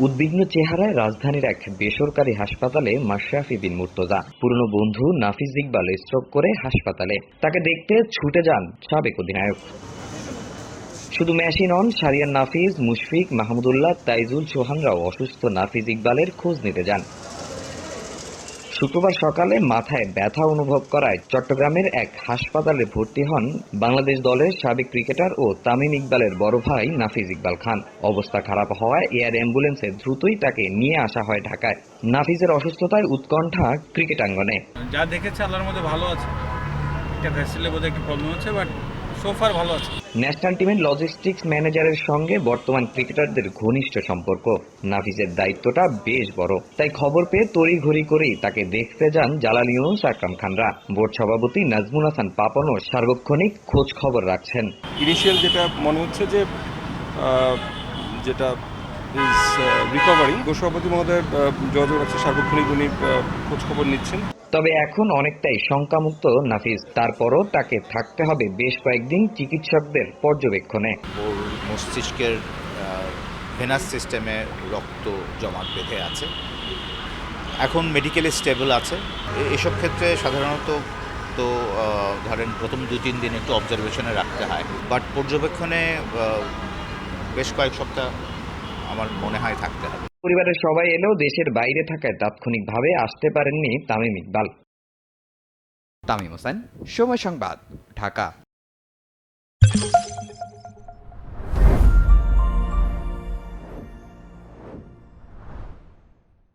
উদ্বিগ্ন চেহারায় রাজধানীর এক বেসরকারি হাসপাতালে মাশরাফি বিন মুর্তজা। পুরনো বন্ধু নাফিজ ইকবাল স্ট্রোক করে হাসপাতালে। তাকে দেখতে ছুটে যান সাবেক অধিনায়ক। শুধু ম্যাশি নন সারিয়ান নাফিজ মুশফিক মাহমুদুল্লাহ তাইজুল সোহানরাও অসুস্থ নাফিজ ইকবালের খোঁজ নিতে যান। শুক্রবার সকালে মাথায় ব্যথা অনুভব করায় চট্টগ্রামের এক হাসপাতালে ভর্তি হন বাংলাদেশ দলের সাবেক ক্রিকেটার ও তামিম ইকবালের বড় ভাই নাফিজ ইকবাল খান। অবস্থা খারাপ হওয়ায় এয়ার অ্যাম্বুলেন্সে দ্রুতই তাকে নিয়ে আসা হয় ঢাকায়। নাফিজের অসুস্থতায় উৎকণ্ঠা ক্রিকেটাঙ্গনে। যা দেখেছে আল্লাহর মধ্যে ভালো আছে। একটা বোধহয় একটু প্রবলেম হচ্ছে বাট সোফার ভালো আছে। ন্যাশনাল টিমের লজিস্টিক্স ম্যানেজারের সঙ্গে বর্তমান ক্রিকেটারদের ঘনিষ্ঠ সম্পর্ক। নাফিজের দায়িত্বটা বেশ বড়। তাই খবর পেয়ে তড়িঘড়ি করেই তাকে দেখতে যান জালাল ইউনুস আকরাম খানরা। বোর্ড সভাপতি নাজমুল হাসান পাপনও সার্বক্ষণিক খোঁজ খবর রাখছেন। ইনিশিয়াল যেটা মনে হচ্ছে যে যেটা ইজ রিকভারিং গোসভাপতি মহোদয় যোগাযোগ রাখছে সার্বক্ষণিক উনি আহ, খোঁজ খবর নিচ্ছেন। তবে এখন অনেকটাই শঙ্কামুক্ত নাফিজ তারপরও তাকে থাকতে হবে বেশ কয়েকদিন চিকিৎসকদের পর্যবেক্ষণে। ওর মস্তিষ্কের ভেনাস সিস্টেমে রক্ত জমাট বেঁধে আছে। এখন মেডিকেলে স্টেবল আছে। এসব ক্ষেত্রে সাধারণত তো ধরেন প্রথম দু তিন দিন একটু অবজারভেশনে রাখতে হয়। বাট পর্যবেক্ষণে বেশ কয়েক সপ্তাহ আমার মনে হয় থাকতে হবে। পরিবারের সবাই এলেও দেশের বাইরে থাকায় তাৎক্ষণিকভাবে আসতে পারেননি তামিম ইকবাল। তামিম হোসেন সময় সংবাদ ঢাকা।